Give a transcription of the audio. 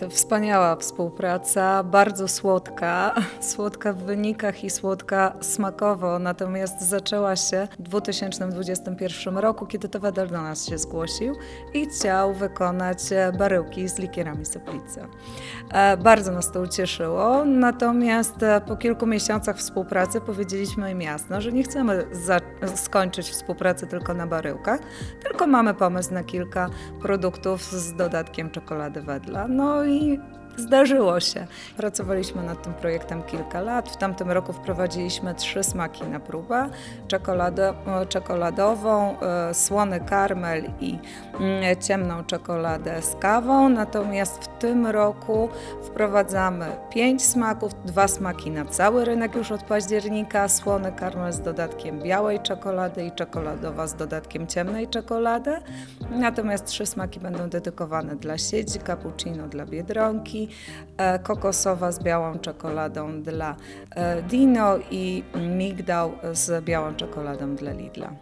To wspaniała współpraca, bardzo słodka, słodka w wynikach i słodka smakowo, natomiast zaczęła się w 2021 roku, kiedy to Wedel do nas się zgłosił i chciał wykonać e, baryłki z likierami soplicy. E, Bardzo nas to ucieszyło, natomiast e, po kilku miesiącach współpracy powiedzieliśmy im jasno, że nie chcemy skończyć współpracy tylko na baryłkach, tylko mamy pomysł na kilka produktów z dodatkiem czekolady Wedla. No i zdarzyło się. Pracowaliśmy nad tym projektem kilka lat. W tamtym roku wprowadziliśmy trzy smaki na próbę: Czekolado, e, czekoladową, e, słony karmel i mm, ciemną czekoladę z kawą. Natomiast w tym roku wprowadzamy pięć smaków, dwa smaki na cały rynek już od października, słony karmel z dodatkiem białej czekolady i czekoladowa z dodatkiem ciemnej czekolady. Natomiast trzy smaki będą dedykowane dla sieci, cappuccino dla Biedronki, e, kokosowa z białą czekoladą dla e, Dino i migdał z białą czekoladą dla Lidla.